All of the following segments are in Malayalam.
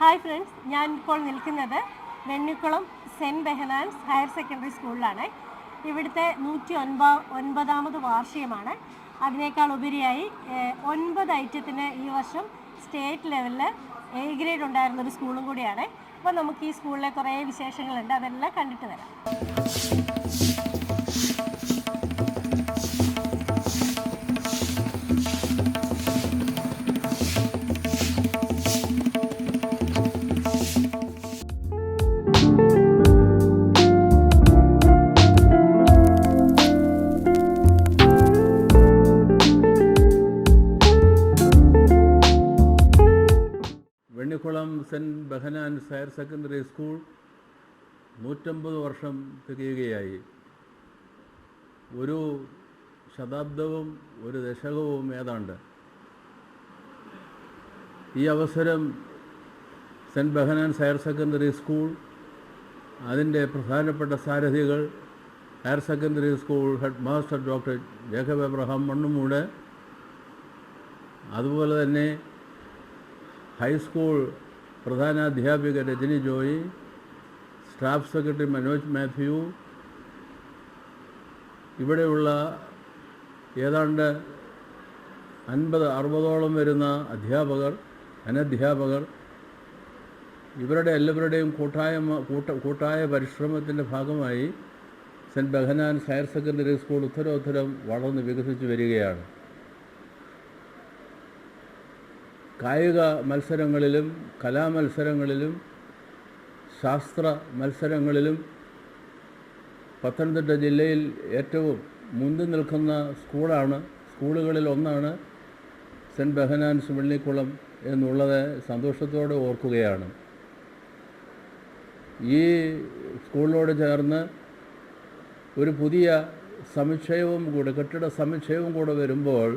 ഹായ് ഫ്രണ്ട്സ് ഞാൻ ഇപ്പോൾ നിൽക്കുന്നത് Vennikulam saint Behnan's higher secondary സ്കൂളിലാണ്. ഇവിടുത്തെ നൂറ്റി ഒൻപ ഒൻപതാമത് വാർഷികമാണ്. അതിനേക്കാൾ ഉപരിയായി ഒൻപത് ഐറ്റത്തിന് ഈ വർഷം സ്റ്റേറ്റ് ലെവലിൽ എ ഗ്രേഡ് ഉണ്ടായിരുന്ന ഒരു സ്കൂളും കൂടിയാണ്. അപ്പോൾ നമുക്ക് ഈ സ്കൂളിലെ കുറേ വിശേഷങ്ങളുണ്ട് അതെല്ലാം കണ്ടിട്ട് വരാം. ബെഹനാൻസ് ഹയർ സെക്കൻഡറി സ്കൂൾ നൂറ്റമ്പത് വർഷം തികയുകയായി. ഒരു ശതാബ്ദവും ഒരു ദശകവും ഏതാണ്ട്. ഈ അവസരം saint Behnan's higher secondary school അതിന്റെ പ്രധാനപ്പെട്ട സാരഥികൾ higher secondary school head master doctor Jacob Abraham Mannumood അതുപോലെ തന്നെ ഹൈസ്കൂൾ പ്രധാന അധ്യാപിക രജനി ജോയി സ്റ്റാഫ് സെക്രട്ടറി മനോജ് മാത്യു ഇവിടെയുള്ള ഏതാണ്ട് അൻപത് അറുപതോളം വരുന്ന അധ്യാപകർ അനധ്യാപകർ ഇവരുടെ എല്ലാവരുടെയും കൂട്ടായ കൂട്ട കൂട്ടായ പരിശ്രമത്തിന്റെ ഭാഗമായി saint Behnan higher secondary school ഉത്തരോത്തരം വളർന്ന് വികസിച്ചു വരികയാണ്. കായിക മത്സരങ്ങളിലും കലാമത്സരങ്ങളിലും ശാസ്ത്ര മത്സരങ്ങളിലും പത്തനംതിട്ട ജില്ലയിൽ ഏറ്റവും മുന്തി നിൽക്കുന്ന സ്കൂളാണ്. സ്കൂളുകളിൽ ഒന്നാണ് സെന്റ് ബെഹനാൻസ് വെള്ളിക്കുളം എന്നുള്ളത് സന്തോഷത്തോടെ ഓർക്കുകയാണ്. ഈ സ്കൂളിനോട് ചേർന്ന് ഒരു പുതിയ സമുച്ചയവും കൂടെ കെട്ടിട സമുച്ചയവും കൂടെ വരുമ്പോൾ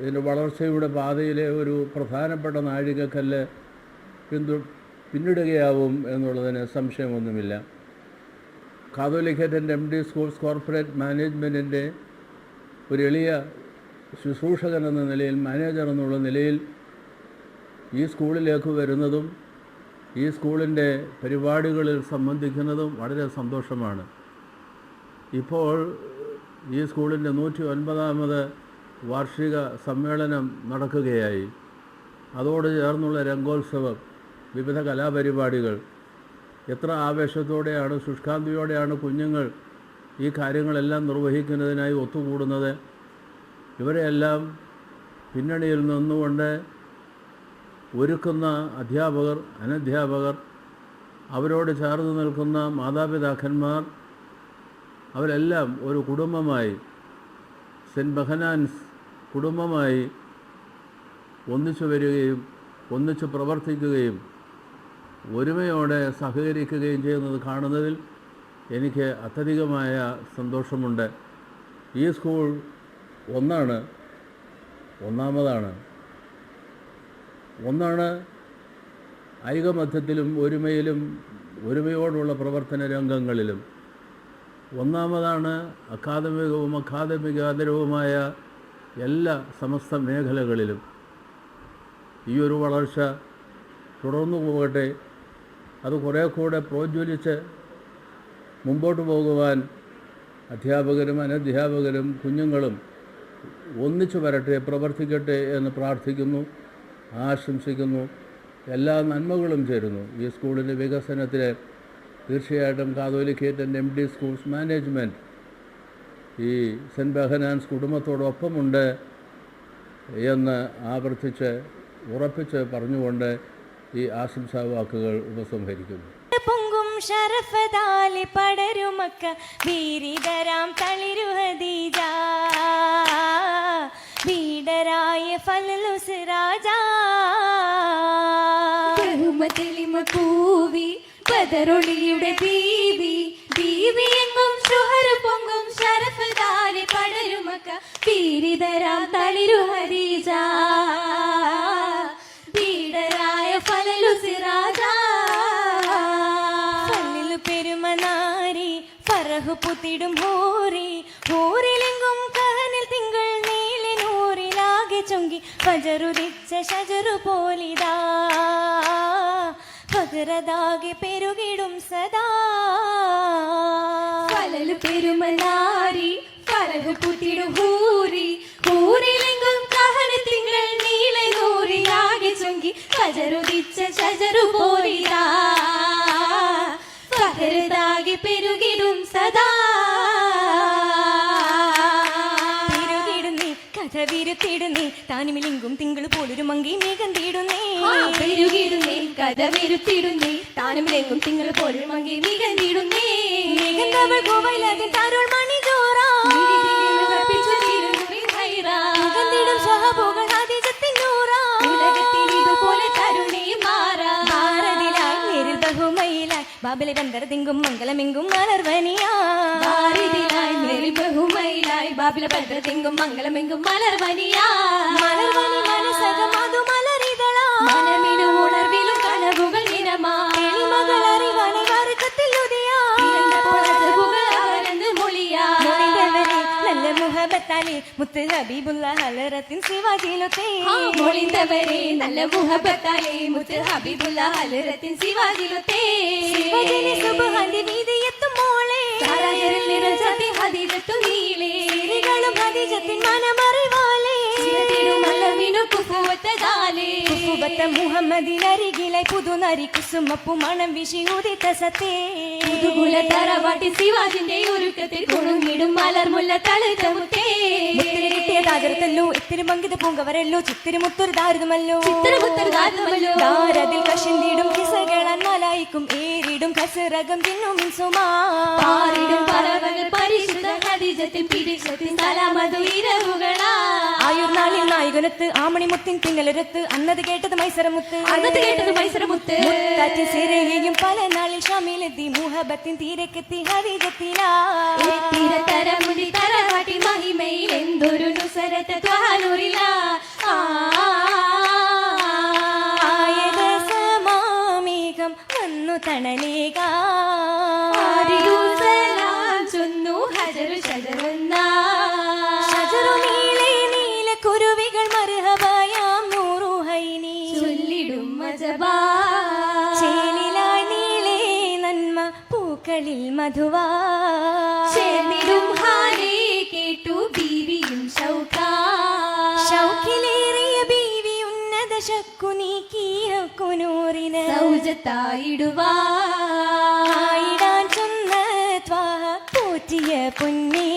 ഇതിന്റെ വളർച്ചയുടെ പാതയിലെ ഒരു പ്രധാനപ്പെട്ട നാഴികക്കല്ല് പിന്തു പിന്നിടുകയാവും എന്നുള്ളതിന് സംശയമൊന്നുമില്ല. കാതോലിക്കേറ്റന്റെ എം ഡി സ്കൂൾസ് കോർപ്പറേറ്റ് മാനേജ്മെന്റിന്റെ ഒരു എളിയ ശുശ്രൂഷകൻ എന്ന നിലയിൽ മാനേജർ എന്നുള്ള നിലയിൽ ഈ സ്കൂളിലേക്ക് വരുന്നതും ഈ സ്കൂളിന്റെ പരിപാടികളിൽ സംബന്ധിക്കുന്നതും വളരെ സന്തോഷമാണ്. ഇപ്പോൾ ഈ സ്കൂളിന്റെ നൂറ്റി ഒൻപതാമത് വാർഷിക സമ്മേളനം നടക്കുകയായി. അതോട് ചേർന്നുള്ള രംഗോത്സവം വിവിധ കലാപരിപാടികൾ. എത്ര ആവേശത്തോടെയാണ് ശുഷ്കാന്തിയോടെയാണ് കുഞ്ഞുങ്ങൾ ഈ കാര്യങ്ങളെല്ലാം നിർവഹിക്കുന്നതിനായി ഒത്തുകൂടുന്നത്. ഇവരെയെല്ലാം പിന്നണിയിൽ നിന്നുകൊണ്ട് ഒരുക്കുന്ന അധ്യാപകർ അനധ്യാപകർ അവരോട് ചേർന്ന് നിൽക്കുന്ന മാതാപിതാക്കന്മാർ അവരെല്ലാം ഒരു കുടുംബമായി സെന്റ് ബഹനാൻസ് കുടുംബമായി ഒന്നിച്ചു വരികയും ഒന്നിച്ചു പ്രവർത്തിക്കുകയും ഒരുമയോടെ സഹകരിക്കുകയും ചെയ്യുന്നത് കാണുന്നതിൽ എനിക്ക് അത്യധികമായ സന്തോഷമുണ്ട്. ഈ സ്കൂൾ ഒന്നാണ് ഒന്നാമതാണ്. ഒന്നാണ് ഐകമധ്യത്തിലും ഒരുമയിലും ഒരുമയോടുള്ള പ്രവർത്തന രംഗങ്ങളിലും. ഒന്നാമതാണ് അക്കാദമികവും അക്കാദമികേതരവുമായ എല്ലാ സമസ്ത മേഖലകളിലും ഈ ഒരു വളർച്ച തുടർന്നു പോകട്ടെ. അത് കുറേ കൂടെ പ്രോജ്വലിച്ച് മുമ്പോട്ട് പോകുവാൻ അധ്യാപകരും അനധ്യാപകരും കുഞ്ഞുങ്ങളും ഒന്നിച്ചു വരട്ടെ പ്രവർത്തിക്കട്ടെ എന്ന് പ്രാർത്ഥിക്കുന്നു ആശംസിക്കുന്നു. എല്ലാ നന്മകളും ചേരുന്നു. ഈ സ്കൂളിന്റെ വികസനത്തിൽ തീർച്ചയായിട്ടും കാതോലിക്കേറ്റന്റെ എം ഡി സ്കൂൾസ് മാനേജ്മെന്റ് ഈ സെന്റ് ബഹനാൻസ് കുടുംബത്തോടൊപ്പമുണ്ട് എന്ന് ആവർത്തിച്ച് ഉറപ്പിച്ച് പറഞ്ഞുകൊണ്ട് ഈ ആശംസാ വാക്കുകൾ ഉപസംഹരിക്കുന്നു. പൊങ്കും ശരഫതാലി പടരുമക്ക വീരിതരാം തളിരുഹദീജ. വീടരായ ഫലലുസ് രാജാ. ബഹുമതെളിമ പൂവി ബദറൊളിയുടെ എങ്ങും ഷുഹർ പൊങ്കും ശരഫതാലി പടരുമക്ക പീരിതരാം തളിരു ഹരീജ പീഡരായ ഫലലു സിറാജ ഫലിലു പെരുമനാരി ഫറഹ് പുത്തിടും ഹോറി ഹോറിലെങ്കും കഹനിൽ തിങ്കൾ നീല നൂറിലാകെ ചൊങ്കി ഫജറുദിച്ച ഷജറു പോലിതാ. പകരതാകെ പെരുകിടും സദാ ഫലലു പെരുമനാരി ഫലഹു പുത്തിടും ഹൂരി ഹൂരിലെങ്കും കഹന തിങ്കൾ നീളെ നൂറിയാകെ ചൊങ്കി കജറുദിച്ച ശജറു പോലിതാ പകരതാകെ പെരുകിടും സദാ താനും താനുമിലിങ്കും തിങ്കൾ പോലൊരു മങ്കി മേഘം തീടുന്നേ. പെരുകിടുന്നേ കഥ വിരുത്തിടുന്നേ താനും ലെങ്കും തിങ്കൾ പോലൊരു മങ്ങി മേഘം മേഘന്തവൾ മേഘം തവൾ ജോറാ வாபிலை பந்தரதிங்கும் மங்களமெங்கும் மலர்வனியா பாரிதிலாய் மேல் பகுமையிலாய் பாபில பந்தரதிங்கும் மங்களமெங்கும் மலர்வனியா மலர்வனி மனசக மது மலரிதழா மனமினு உணர்விலும் கனவுகள் நிறமா மகள் அறிவனை മുഹബത്താലെ മുത്ത് ഹബീബുള്ള ഹലറത്തിൻ ശിവാജിയിലൊത്തേ. മൊളിന്തവരെ നല്ല മുഹബത്താലെ മുത്ത് ഹബീബുള്ള ഹലറത്തിൻ ശിവാജിലൊത്തേ ശിവജനെ സുബഹാന്റെ വീതിയെത്തും മോളെ. നിറച്ചതി ഹദീജത്തു നീളേ സ്ത്രീകളും ഹദീജത്തിൻ കുബത്ത മുഹമ്മദിനരികിലായി പുതുനരി കുസുമപ്പു മണം വിഷി ഉദിത്ത സത്തേ. പുതുകുല തറവാട്ടി ശിവാജിന്റെ ഒരുക്കത്തിൽ കുണുങ്ങിടും മലർമുല്ല തളുത്ത മുത്തേ. താജർത്തല്ലോ ഇത്തിരി മങ്കിത പൂങ്കവരല്ലോ ചിത്തിരി മുത്തൊരു ദാരുതമല്ലോ. ദാരതിൽ കഷിന്തിടും കിസകളാൻ മലായിക്കും ഏരിടും കസറകം തിന്നും മിൻസുമാ. പാറിടും പറവകൾ പരിശുദ്ധ ഹദീജത്തിൽ പിരിശത്തിൽ സലാമതു ഇരവുകളാ. ആയുർനാളിൽ നായകനത്ത് ആമണിമുത്തിൻ പിന്നലരത്ത് അന്നത് കേട്ടത് മൈസരമുത്ത്. അന്നത് കേട്ടത് മൈസരമുത്ത്. മുത്താറ്റിൻ സിരയും പല നാളിൽ ഷാമിലെത്തി മുഹബത്തിൻ തീരക്കെത്തി തറവാട്ടി മഹിമയിൽ എന്തൊരു നുസരത്ത് ത്വാനൂറില പൂക്കളിൽ മധുവാ. കേട്ടു ബീവിയും ഷൗക്കാ ഷൗക്കിലേറിയ ബീവി ഉന്നത ശക്കു നീക്കിയ കുനൂറിന് സൗജത്തായിടുവാ. ആയിടാൻ ചൊന്ന പോറ്റിയ പൊന്നേ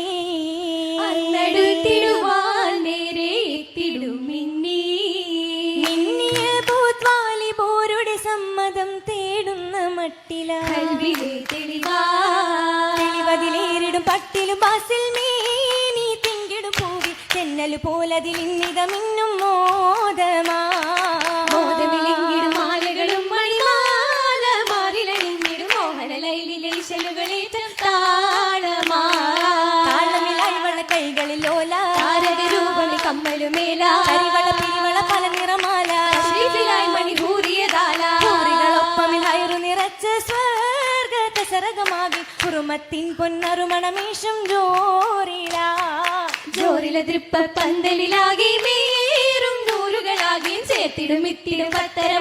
കൽവിലെ തെളിവാ തെളിവതിലേറിടും പട്ടിലും ബാസിൽ മീനി തിങ്കിടും പൂവി തെന്നൽ പോലതിൽ ഇന്നിത മിന്നും മോദമാ കുറുമത്തിൻ പൊന്നറുമണമീശം ജോറില. ജോറില തൃപ്പ പന്തലിലാകെ മേറും നൂലുകളാകെ ചേർത്തിടും ഇത്തിടും പത്തര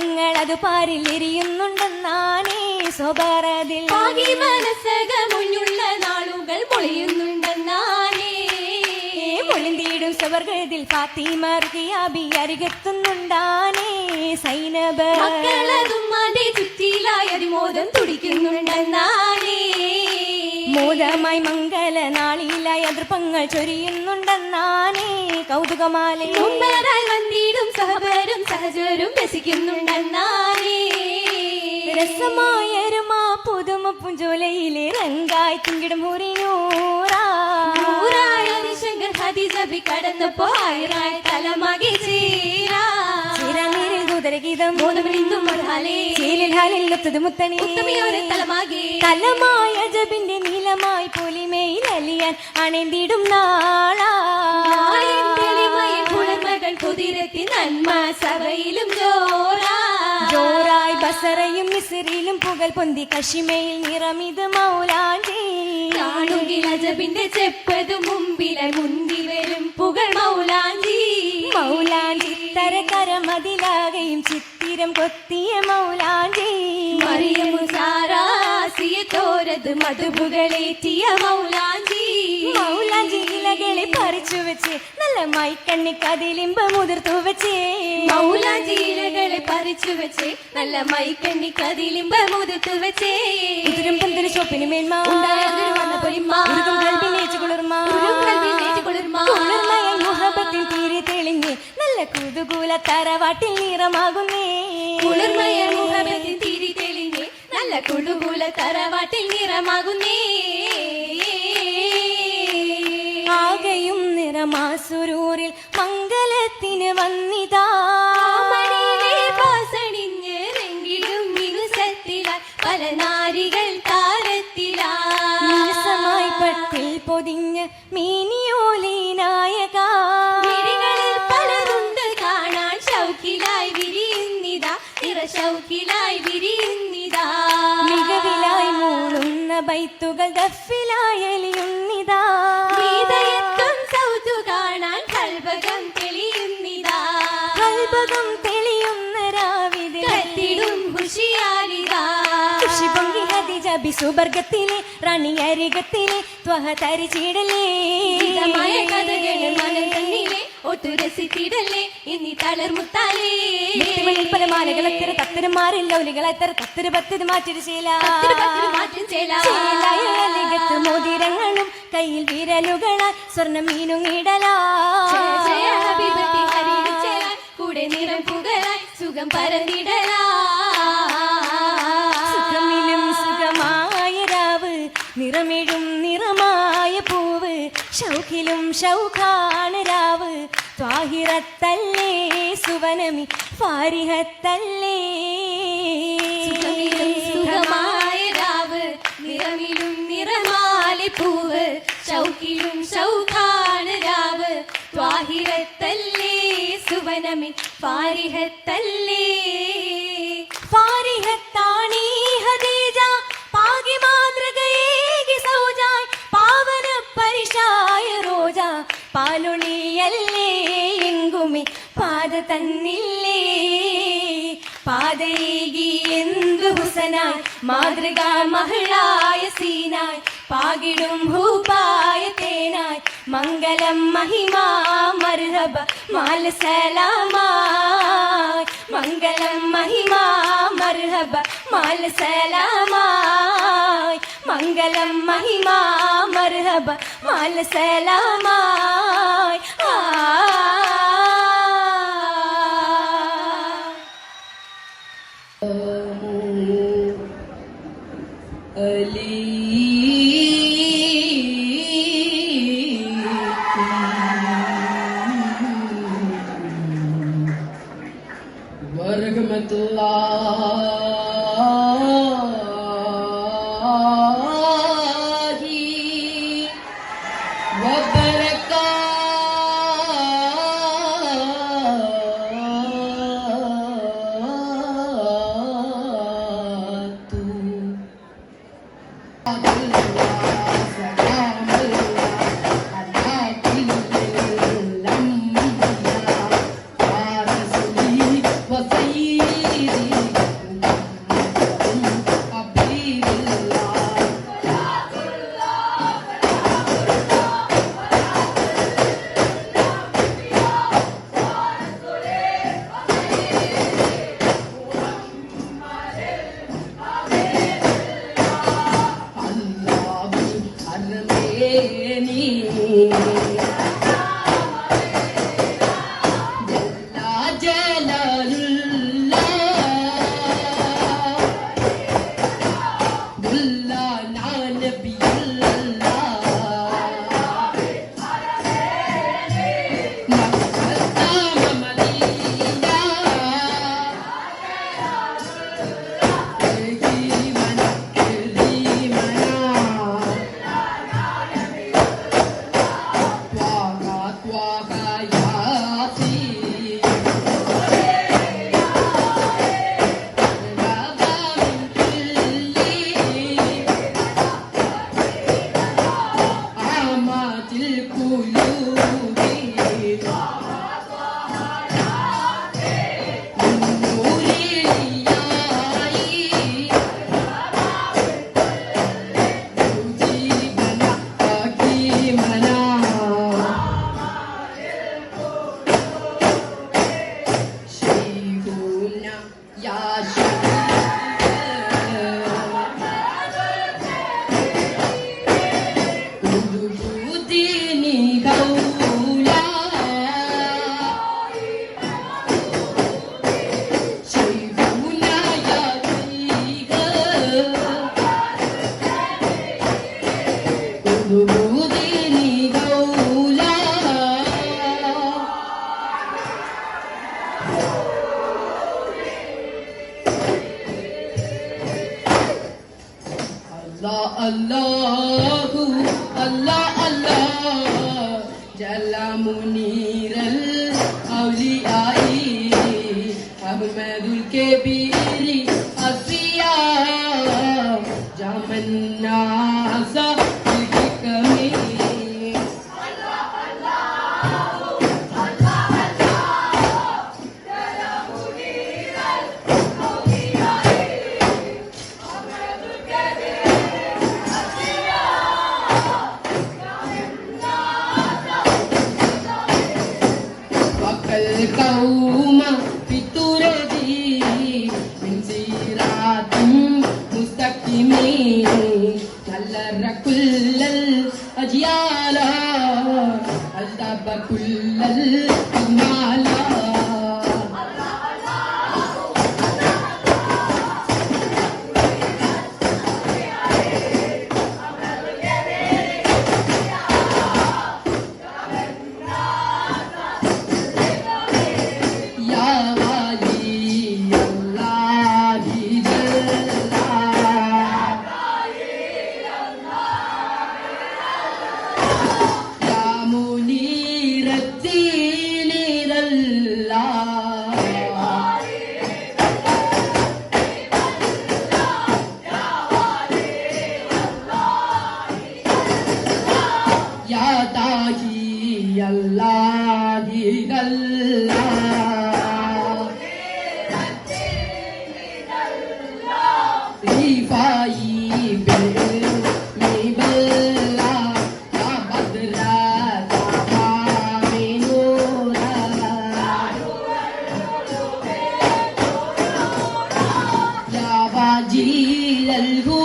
ദുരിതങ്ങൾ അത് പാരിലിരിയുന്നുണ്ടെന്നാണേ സ്വഭാരതിൽ ആകെ മനസ്സക മുന്നുള്ള നാളുകൾ പൊളിയുന്നുണ്ടെന്നാണേ പൊളിന്തിയിടും സവർഗതിൽ ഫാത്തിമ അരികെത്തുന്നുണ്ടാനേ സൈനബ. മക്കളതുമ്മാന്റെ ചുറ്റിലായി അതിമോദം തുടിക്കുന്നുണ്ടെന്നാണേ. മോദമായി മംഗല അതിർപ്പങ്ങൾ ചൊരിയുന്നുണ്ടെന്നാനേ കൗതുകമാലേ. മുമ്പരായി വന്നിടും സഹബരും സഹജരും രസിക്കുന്നുണ്ടെന്നാണേ. രസമായരുമാ പുതുമ പുഞ്ചോലയിലെ റങ്കായി തിങ്കിടും ഹുറിനൂറാ നൂറായ ഹതി ഹദീജബി കടന്നപ്പോ ആയിരായി തലമകി ഒത്തത് മുത്തണി തലമായ ജബിന്റെ നീലമായി പൊലിമയിൽ അലിയാൻ അണന്തിടും നാളാ. നാളിൻ തെളിമയിൽ കുതിരത്തി നന്മ സഭയിലും ജോറാ. ജോറായി ബസറയും മിസറിലും പുകൽ പൊന്തി കശിമയിൽ നിറമിത് മൗലാജി കാണുകിൽ അജബിന്റെ ചെപ്പത് മുമ്പിലെ മുന്തി വരും പുകൾ മൗലാജി മൗലാഞ്ചി മതിലാകയും ചിത്തിരം കൊത്തിയ മൗലാഞ്ചി. മറിയമു സാറാസിയെ തോരത് മധുപുകളേറ്റിയ മൗലാഞ്ചി. മൗലാഞ്ചി ഇലകളെ പറിച്ചു വെച്ച് നല്ല മൈക്കണ്ണി കതിലിമ്പ മുതിർത്തു വെച്ചേ. മൗലാഞ്ചി ഇലകളെ പറിച്ചു വെച്ച് നല്ല മൈക്കണ്ണി കതിലിമ്പ മുതിർത്തു വെച്ചേ. ഇതിരും പന്തിന് ചോപ്പിന് മേന്മ. കുളിർമ. കുളിർമ. മുഹബത്തിൽ തീരെ തെളിഞ്ഞ് നല്ല കുതുകൂല തറവാട്ടിൽ നിറമാകുന്നേ. കുളിർമയ മുഖമെത്തി തിരി തെളിഞ്ഞേ നല്ല കുടുകൂല തറവാട്ടിൽ നിറമാകുന്നേ. ആകെയും നിറമാസുരൂരിൽ മംഗലത്തിന് വന്നിതാ. ബൈത്തുകൾ റണിയരികത്തിലെ ഗീതയത്വം സൗതു കാണാൻ തെളിയുന്നിതാ. തെളിയുന്ന കത്തിടും ഹുഷിയാലിതാ ഖുഷി പൊങ്കി ഹദിജ ബിസുബർഗത്തിലെ റാണി അരികത്തിലെ ത്വഹ തരിച്ചിടലേ കഥകൾ മനം തന്നിലെ ഒത്തുരസിത്തിടല്ലേ ഇന്നി തളർമുത്താലേ മാലകളെത്തര തത്തരമാരിൽ ലൗലികളെത്തര തത്തര പത്തത് മാറ്റൊരു ശീല പത്തിരി പത്തിരി. ശീലയലികത്ത് മോതിരങ്ങളും കയ്യിൽ വിരലുകളാൽ സ്വർണ മീനും ഇടലാ. കൂടെ നിറം പുകളായി സുഖം പരന്നിടലാ. സുഖമിലും സുഖമായ രാവ് നിറമിടും നിറമായ പൂവ് ഷൗഖിലും ഷൗഖാണ് രാവ്. ത്വാഹിറത്തല്ലേ സുവനമി ഫാരിഹത്തല്ലേ? സുഖമായ രാവ് നിറമിലും നിറമാലി പൂവ് ഷൗക്കിലും ഷൗഖാണ് രാവ്. ത്വാഹിരത്തല്ലേ സുവനമി ഫാരിഹത്തല്ലേ ഹുസനായി മാതൃകാ മഹിളായ സീനായ് പാകിടും ഭൂപായ തേനായ് മംഗളം മഹിമാ മർഹബ മാല സലാമായി മംഗളം മഹിമാ മർഹബ മാല സലാമായി മംഗളം മഹിമാ മർഹബ മാല സലാമായി ಒಬ್ಬರ Yeah. मुनि كل الأجيال ألتب كل الأجمال جيل الهدى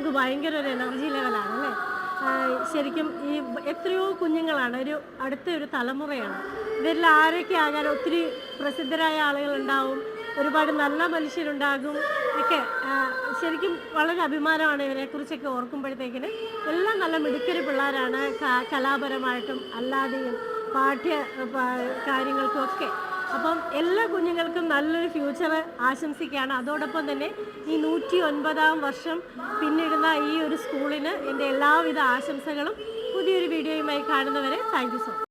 നമുക്ക് ഭയങ്കര ഒരു എനർജി ലെവലാണ് അല്ലേ? ശരിക്കും ഈ എത്രയോ കുഞ്ഞുങ്ങളാണ് ഒരു അടുത്ത ഒരു തലമുറയാണ്. ഇവരിൽ ആരൊക്കെ ആകാൻ ഒത്തിരി പ്രസിദ്ധരായ ആളുകളുണ്ടാവും ഒരുപാട് നല്ല മനുഷ്യരുണ്ടാകും ഒക്കെ. ശരിക്കും വളരെ അഭിമാനമാണ് ഇവരെക്കുറിച്ചൊക്കെ ഓർക്കുമ്പോഴത്തേക്കിന്. എല്ലാം നല്ല മിടുക്കര് പിള്ളേരാണ് കലാപരമായിട്ടും അല്ലാതെയും പാഠ്യ കാര്യങ്ങൾക്കും ഒക്കെ. അപ്പം എല്ലാ കുഞ്ഞുങ്ങൾക്കും നല്ലൊരു ഫ്യൂച്ചർ ആശംസിക്കുകയാണ്. അതോടൊപ്പം തന്നെ ഈ നൂറ്റി ഒൻപതാം വർഷം പിന്നിടുന്ന ഈ ഒരു സ്കൂളിന് എന്റെ എല്ലാവിധ ആശംസകളും പുതിയൊരു വീഡിയോയുമായി കാണുന്നവരെ താങ്ക് സോ മച്ച്